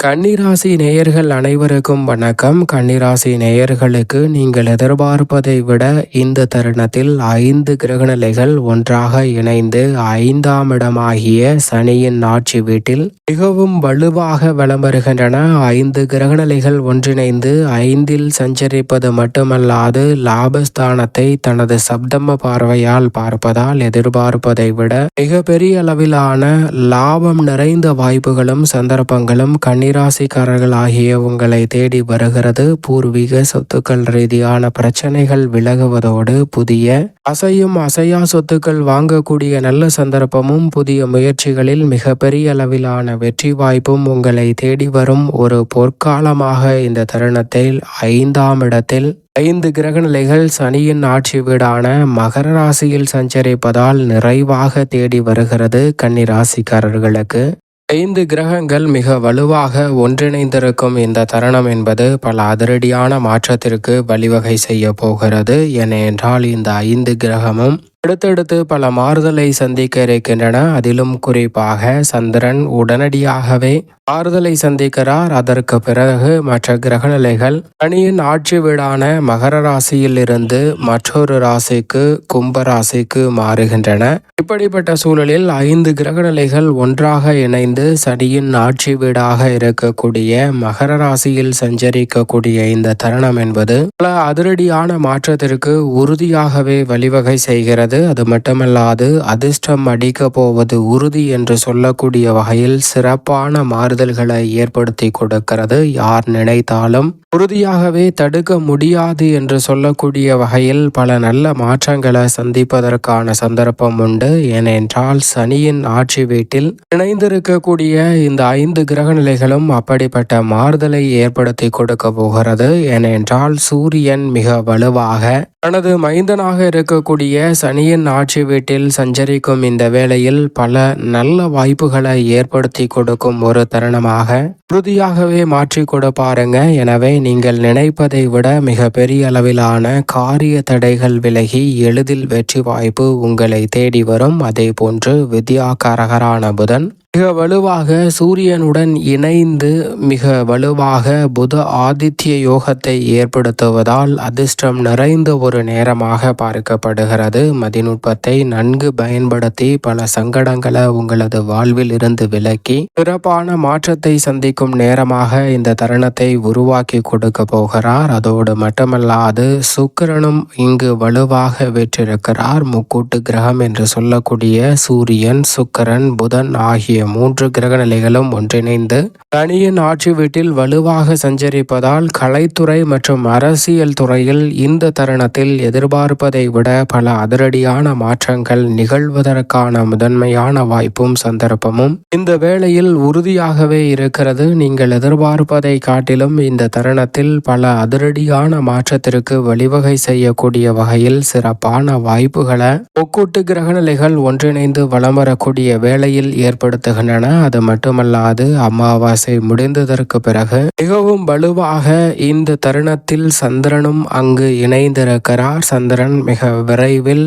கன்னிராசி நேயர்கள் அனைவருக்கும் வணக்கம். கன்னிராசி நேயர்களுக்கு நீங்கள் எதிர்பார்ப்பதை விட இந்த தருணத்தில் ஐந்து கிரகநிலைகள் ஒன்றாக இணைந்து ஐந்தாம் இடமாகிய சனியின் ஆட்சி வீட்டில் மிகவும் வலுவாக வலம் வருகின்றன. ஐந்து கிரகநிலைகள் ஒன்றிணைந்து ஐந்தில் சஞ்சரிப்பது மட்டுமல்லாது லாபஸ்தானத்தை தனது சப்தம பார்வையால் பார்ப்பதால் எதிர்பார்ப்பதை விட மிகப்பெரிய அளவிலான லாபம் நிறைந்த வாய்ப்புகளும் சந்தர்ப்பங்களும் கண்ணீர் கன்னிராசிக்காரர்கள் ஆகிய உங்களை தேடி வருகிறது பூர்வீக சொத்துக்கள் ரீதியான பிரச்சனைகள் விலகுவதோடு புதிய அசையும் அசையா சொத்துக்கள் வாங்கக்கூடிய நல்ல சந்தர்ப்பமும் புதிய முயற்சிகளில் மிகப்பெரிய அளவிலான வெற்றி வாய்ப்பும் உங்களை தேடி வரும் ஒரு பொற்காலமாக இந்த தருணத்தில் ஐந்தாம் இடத்தில் ஐந்து கிரகநிலைகள் சனியின் ஆட்சி வீடான மகர ராசியில் சஞ்சரிப்பதால் நிறைவாக தேடி வருகிறது கன்னி ராசிக்காரர்களுக்கு ஐந்து கிரகங்கள் மிக வலுவாக ஒன்றிணைந்திருக்கும் இந்த தருணம் என்பது பல அதிரடியான மாற்றத்திற்கு வழிவகை செய்ய போகிறது. ஏனென்றால் இந்த ஐந்து கிரகமும் அடுத்தடுத்து பல மாறுதலை சந்திக்க இருக்கின்றன. அதிலும் குறிப்பாக சந்திரன் உடனடியாகவே மாறுதலை சந்திக்கிறார். அதற்கு பிறகு மற்ற கிரகநிலைகள் சனியின் ஆட்சி வீடான மகர ராசியில் இருந்து மற்றொரு ராசிக்கு கும்ப ராசிக்கு மாறுகின்றன. இப்படிப்பட்ட சூழலில் ஐந்து கிரகநிலைகள் ஒன்றாக இணைந்து சனியின் ஆட்சி வீடாக இருக்கக்கூடிய மகர ராசியில் சஞ்சரிக்கக்கூடிய இந்த தருணம் என்பது பல அதிரடியான மாற்றத்திற்கு உறுதியாகவே வழிவகை செய்கிறது. இருக்கிறது அது மட்டுமல்லாது அதிர்ஷ்டம் அடிக்க போவது உறுதி என்று சொல்லக்கூடிய வகையில் சிறப்பான மாறுதல்களை ஏற்படுத்தி கொடுக்கிறது. யார் நினைத்தாலும் உறுதியாகவே தடுக்க முடியாது என்று சொல்லக்கூடிய வகையில் பல நல்ல மாற்றங்களை சந்திப்பதற்கான சந்தர்ப்பம் உண்டு. ஏனென்றால் சனியின் ஆட்சி வீட்டில் இணைந்திருக்கக்கூடிய இந்த ஐந்து கிரக நிலைகளும் அப்படிப்பட்ட மாறுதலை ஏற்படுத்தி கொடுக்க போகிறது. ஏனென்றால் சூரியன் மிக வலுவாக தனது மைந்தனாக இருக்கக்கூடிய சனி சனியின் ஆட்சி வீட்டில் சஞ்சரிக்கும் இந்த வேளையில் பல நல்ல வாய்ப்புகளை ஏற்படுத்தி கொடுக்கும் ஒரு தருணமாக உறுதியாகவே மாற்றி கொடுப்பாருங்க எனவே நீங்கள் நினைப்பதை விட மிக பெரிய அளவிலான காரிய தடைகள் விலகி எளிதில் வெற்றி வாய்ப்பு உங்களை தேடி வரும். அதே போன்று வித்யாகாரகரான புதன் மிக வலுவாக சூரியனுடன் இணைந்து மிக வலுவாக புத ஆதித்ய யோகத்தை ஏற்படுத்துவதால் அதிர்ஷ்டம் நிறைந்த ஒரு நேரமாக பார்க்கப்படுகிறது. மதிநுட்பத்தை நன்கு பயன்படுத்தி பல சங்கடங்களை உங்களது வாழ்வில் இருந்து விலக்கி சிறப்பான மாற்றத்தை சந்திக்கும் நேரமாக இந்த தருணத்தை உருவாக்கி கொடுக்க போகிறார். அதோடு மட்டுமல்லாது சுக்கிரனும் இங்கு வலுவாக வெற்றிருக்கிறார். முக்கூட்டு கிரகம் என்று சொல்லக்கூடிய சூரியன் சுக்கரன் புதன் ஆகிய மூன்று கிரக நிலைகளும் ஒன்றிணைந்து தனியின் ஆட்சி வீட்டில் வலுவாக சஞ்சரிப்பதால் கலைத்துறை மற்றும் அரசியல் துறையில் இந்த தருணத்தில் எதிர்பார்ப்பதை விட பல அதிரடியான மாற்றங்கள் நிகழ்வதற்கான முதன்மையான வாய்ப்பும் சந்தர்ப்பமும் இந்த வேளையில் உறுதியாகவே இருக்கிறது. நீங்கள் எதிர்பார்ப்பதை காட்டிலும் இந்த தருணத்தில் பல அதிரடியான மாற்றத்திற்கு வழிவகை செய்யக்கூடிய வகையில் சிறப்பான வாய்ப்புகளை ஒக்கூட்டு கிரகநிலைகள் ஒன்றிணைந்து வளம் வரக்கூடிய வேளையில் ஏற்படுத்த நடத்துகின்றன அது மட்டுமல்லாது அமாவாசை முடிந்ததற்கு பிறகு மிகவும் வலுவாக இந்த தருணத்தில் சந்திரனும் அங்கு இணைந்திருக்கிறார். சந்திரன் மிக விரைவில்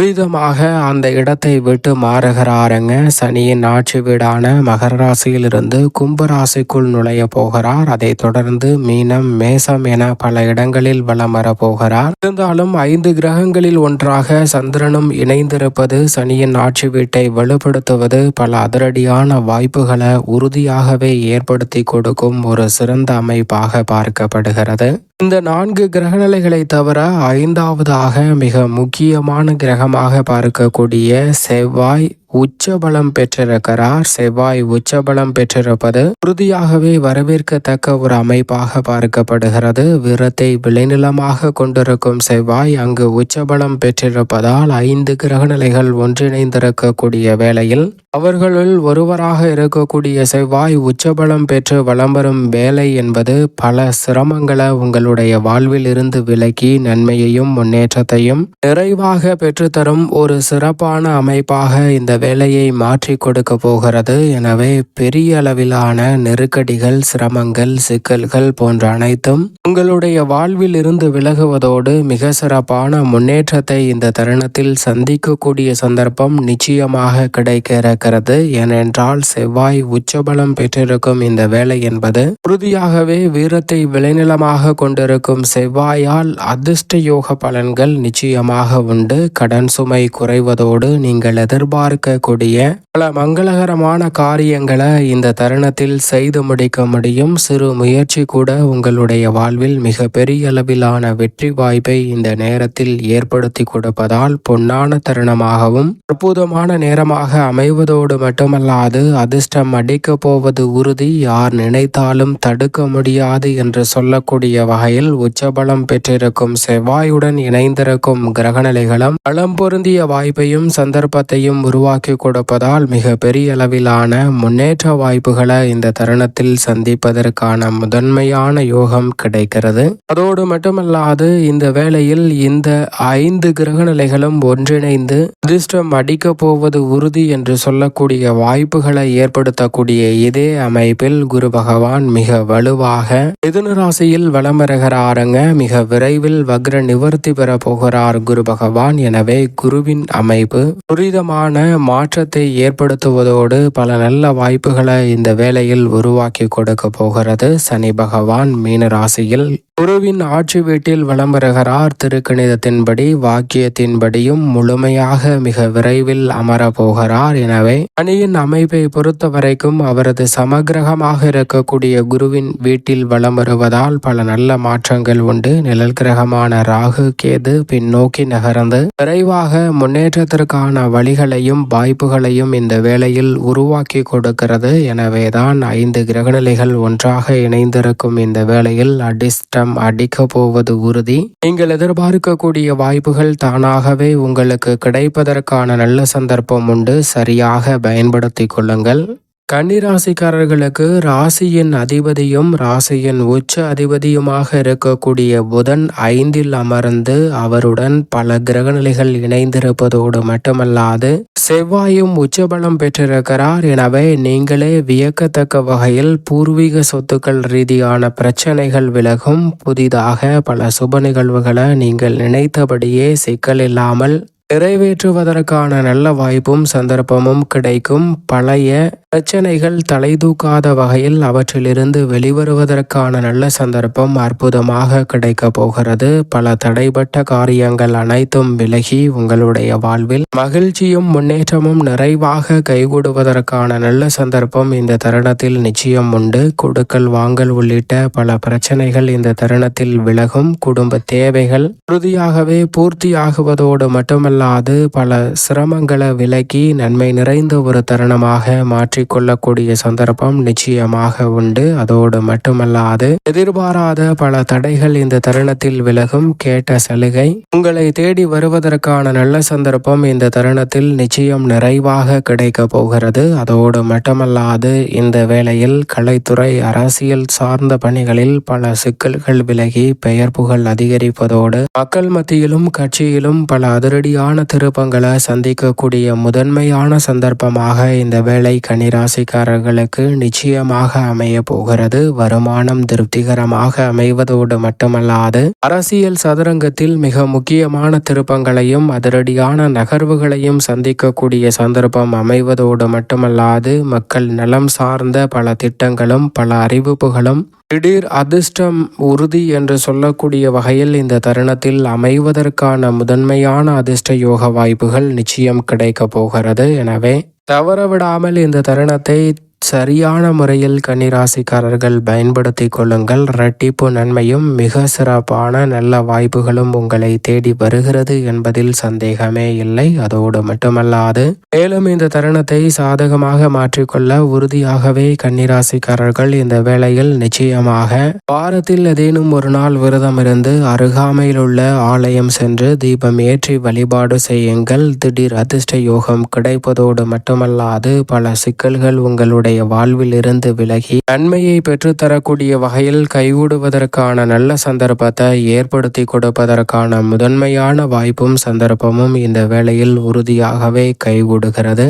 துரிதமாக அந்த இடத்தை விட்டு மாறுகிறாருங்க. சனியின் ஆட்சி வீடான மகர ராசியிலிருந்து கும்பராசிக்குள் நுழைய போகிறார். அதை தொடர்ந்து மீனம் மேசம் என பல இடங்களில் வலம் வர போகிறார். இருந்தாலும் ஐந்து கிரகங்களில் ஒன்றாக சந்திரனும் இணைந்திருப்பது சனியின் ஆட்சி வீட்டை வலுப்படுத்துவது பல அதிரடியான வாய்ப்புகளை உறுதியாகவே ஏற்படுத்தி கொடுக்கும் ஒரு சிறந்த அமைப்பாக பார்க்கப்படுகிறது. இந்த நான்கு கிரகநிலைகளை தவிர ஐந்தாவதாக மிக முக்கியமான கிரகமாக பார்க்கக்கூடிய செவ்வாய் உச்சபலம் பெற்றிருக்கிறார் செவ்வாய் உச்சபலம் பெற்றிருப்பது உறுதியாகவே வரவேற்கத்தக்க ஒரு அமைப்பாக பார்க்கப்படுகிறது. விரத்தை விளைநிலமாக கொண்டிருக்கும் செவ்வாய் அங்கு உச்சபலம் பெற்றிருப்பதால் ஐந்து கிரகநிலைகள் ஒன்றிணைந்திருக்கக்கூடிய வேளையில் அவர்களுள் ஒருவராக இருக்கக்கூடிய செவ்வாய் உச்சபலம் பெற்று வலம் வரும் வேலை என்பது பல சிரமங்களை உங்களுடைய வாழ்வில் இருந்து விலக்கி நன்மையையும் முன்னேற்றத்தையும் நிறைவாக பெற்றுத்தரும் ஒரு சிறப்பான அமைப்பாக இந்த வேலையை மாற்றி கொடுக்க போகிறது. எனவே பெரிய அளவிலான நெருக்கடிகள் சிரமங்கள் சிக்கல்கள் போன்ற அனைத்தும் உங்களுடைய வாழ்வில் இருந்து விலகுவதோடு மிக சிறப்பான முன்னேற்றத்தை இந்த தருணத்தில் சந்திக்கக்கூடிய சந்தர்ப்பம் நிச்சயமாக கிடைக்க இருக்கிறது ஏனென்றால் செவ்வாய் உச்சபலம் பெற்றிருக்கும் இந்த வேலை என்பது உறுதியாகவே வீரத்தை விளைநிலமாக கொண்டிருக்கும் செவ்வாயால் அதிர்ஷ்ட யோக பலன்கள் நிச்சயமாக உண்டு. கடன் சுமை குறைவதோடு நீங்கள் எதிர்பார்க்க எதிர்பார்க்கக்கூடிய பல மங்களகரமான காரியங்களை இந்த தருணத்தில் செய்து முடிக்க முடியும். சிறு முயற்சி கூட உங்களுடைய வாழ்வில் மிக பெரிய அளவிலான வெற்றி வாய்ப்பை இந்த நேரத்தில் ஏற்படுத்தி கொடுப்பதால் பொன்னான தருணமாகவும் அற்புதமான நேரமாக அமைவதோடு மட்டுமல்லாது அதிர்ஷ்டம் அடிக்க போவது உறுதி யார் நினைத்தாலும் தடுக்க முடியாது என்று சொல்லக்கூடிய வகையில் உச்சபலம் பெற்றிருக்கும் செவ்வாயுடன் இணைந்திருக்கும் கிரகநிலைகளும் பலம் பொருந்திய வாய்ப்பையும் சந்தர்ப்பத்தையும் உருவாக்கி கொடுப்பதால் மிக பெரிய அளவிலான முன்னேற்ற வாய்ப்புகளை இந்த தருணத்தில் சந்திப்பதற்கான முதன்மையான யோகம் கிடைக்கிறது. அதோடு மட்டுமல்லாது இந்த வேளையில் இந்த ஐந்து கிரக நிலைகளும் ஒன்றிணைந்து அதிர்ஷ்டம் அடிக்க போவது உறுதி என்று சொல்லக்கூடிய வாய்ப்புகளை ஏற்படுத்தக்கூடிய இதே அமைப்பில் குரு பகவான் மிக வலுவாக மிதுன ராசியில் வலம் வருகிறாருங்க. மிக விரைவில் வக்ர நிவர்த்தி பெற போகிறார் குரு பகவான். எனவே குருவின் அமைப்பு துரிதமான மாற்றத்தை ஏற்படுத்துவதோடு பல நல்ல வாய்ப்புகளை இந்த வேளையில் உருவாக்கி கொடுக்க போகிறது. சனி பகவான் மீன ராசியில் குருவின் ஆட்சி வீட்டில் வலம் வருகிறார் திருக்கணிதத்தின்படி வாக்கியத்தின்படியும் முழுமையாக மிக விரைவில் அமரப்போகிறார். எனவே அணியின் அமைப்பை பொறுத்த வரைக்கும் அவரது சமகிரகமாக இருக்கக்கூடிய குருவின் வீட்டில் வலம் வருவதால் பல நல்ல மாற்றங்கள் உண்டு. நிழல் கிரகமான ராகு கேது பின்னோக்கி நகர்ந்து விரைவாக முன்னேற்றத்திற்கான வழிகளையும் வாய்ப்புகளையும் இந்த வேளையில் உருவாக்கி கொடுக்கிறது. எனவேதான் ஐந்து கிரகநிலைகள் ஒன்றாக இணைந்திருக்கும் இந்த வேளையில் அடிஸ்ட பட்டம் அடிக்க போவது உறுதி. நீங்கள் எதிர்பார்க்கக்கூடிய வாய்ப்புகள் தானாகவே உங்களுக்கு கிடைப்பதற்கான நல்ல சந்தர்ப்பம் உண்டு. சரியாக பயன்படுத்திக் கொள்ளுங்கள். கன்னிராசிக்காரர்களுக்கு ராசியின் அதிபதியும் ராசியின் உச்ச அதிபதியுமாக இருக்கக்கூடிய புதன் ஐந்தில் அமர்ந்து அவருடன் பல கிரகநிலைகள் இணைந்திருப்பதோடு மட்டுமல்லாது செவ்வாயும் உச்சபலம் பெற்றிருக்கிறார். எனவே நீங்களே வியக்கத்தக்க வகையில் பூர்வீக சொத்துக்கள் ரீதியான பிரச்சனைகள் விலகும். புதிதாக பல சுப நிகழ்வுகளை நீங்கள் நினைத்தபடியே சிக்கல் இல்லாமல் நிறைவேற்றுவதற்கான நல்ல வாய்ப்பும் சந்தர்ப்பமும் கிடைக்கும். பழைய பிரச்சனைகள் தலை தூக்காத வகையில் அவற்றிலிருந்து வெளிவருவதற்கான நல்ல சந்தர்ப்பம் அற்புதமாக கிடைக்க போகிறது. பல தடைபட்ட காரியங்கள் அனைத்தும் விலகி உங்களுடைய வாழ்வில் மகிழ்ச்சியும் முன்னேற்றமும் நிறைவாக கைகூடுவதற்கான நல்ல சந்தர்ப்பம் இந்த தருணத்தில் நிச்சயம் உண்டு. கொடுக்கல் வாங்கல் உள்ளிட்ட பல பிரச்சனைகள் இந்த தருணத்தில் விலகும். குடும்ப தேவைகள் உறுதியாகவே பூர்த்தியாகுவதோடு மட்டுமல்ல அல்லாது பல சிரமங்களை விலக்கி நன்மை நிறைந்த ஒரு தருணமாக மாற்றிக்கொள்ளக்கூடிய சந்தர்ப்பம் நிச்சயமாக உண்டு. அதோடு மட்டுமல்லாது எதிர்பாராத பல தடைகள் இந்த தருணத்தில் விலகும். கேட்ட சலுகை. உங்களை தேடி வருவதற்கான நல்ல சந்தர்ப்பம் இந்த தருணத்தில் நிச்சயம் நிறைவாக கிடைக்க போகிறது. அதோடு மட்டுமல்லாது இந்த வேளையில் கலைத்துறை அரசியல் சார்ந்த பணிகளில் பல சிக்கல்கள் விலகி பெயர் புகழ் அதிகரிப்பதோடு மக்கள் மத்தியிலும் கட்சியிலும் பல அதிரடியான பிரதான திருப்பங்களை சந்திக்கக்கூடிய முதன்மையான சந்தர்ப்பமாக இந்த வேலை கனிராசிக்காரர்களுக்கு நிச்சயமாக அமைய போகிறது. வருமானம் திருப்திகரமாக அமைவதோடு மட்டுமல்லாது அரசியல் சதுரங்கத்தில் மிக முக்கியமான திருப்பங்களையும் அதிரடியான நகர்வுகளையும் சந்திக்கக்கூடிய சந்தர்ப்பம் அமைவதோடு மட்டுமல்லாது மக்கள் நலம் சார்ந்த பல திட்டங்களும் பல அறிவிப்புகளும் திடீர் அதிர்ஷ்டம் உறுதி என்று சொல்லக்கூடிய வகையில் இந்த தருணத்தில் அமைவதற்கான முதன்மையான அதிர்ஷ்ட யோக வாய்ப்புகள் நிச்சயம் கிடைக்க போகிறது. எனவே தவறவிடாமல் இந்த தருணத்தை சரியான முறையில் கன்னிராசிக்காரர்கள் பயன்படுத்தி கொள்ளுங்கள். இரட்டிப்பு நன்மையும் மிக சிறப்பான நல்ல வாய்ப்புகளும் உங்களை தேடி வருகிறது என்பதில் சந்தேகமே இல்லை. அதோடு மட்டுமல்லாது மேலும் இந்த தருணத்தை சாதகமாக மாற்றிக்கொள்ள உறுதியாகவே கன்னிராசிக்காரர்கள் இந்த வேளையில் நிச்சயமாக வாரத்தில் ஏதேனும் ஒரு நாள் விரதம் இருந்து அருகாமையில் உள்ள ஆலயம் சென்று தீபம் ஏற்றி வழிபாடு செய்யுங்கள். திடீர் அதிர்ஷ்ட யோகம் கிடைப்பதோடு மட்டுமல்லாது பல சிக்கல்கள் உங்களுடைய உங்களுடைய வாழ்வில் இருந்து விலகி நன்மையை பெற்றுத்தரக்கூடிய வகையில் கைகூடுவதற்கான நல்ல சந்தர்ப்பத்தை ஏற்படுத்தி கொடுப்பதற்கான முதன்மையான வாய்ப்பும் சந்தர்ப்பமும் இந்த வேளையில் உறுதியாகவே கைகூடுகிறது.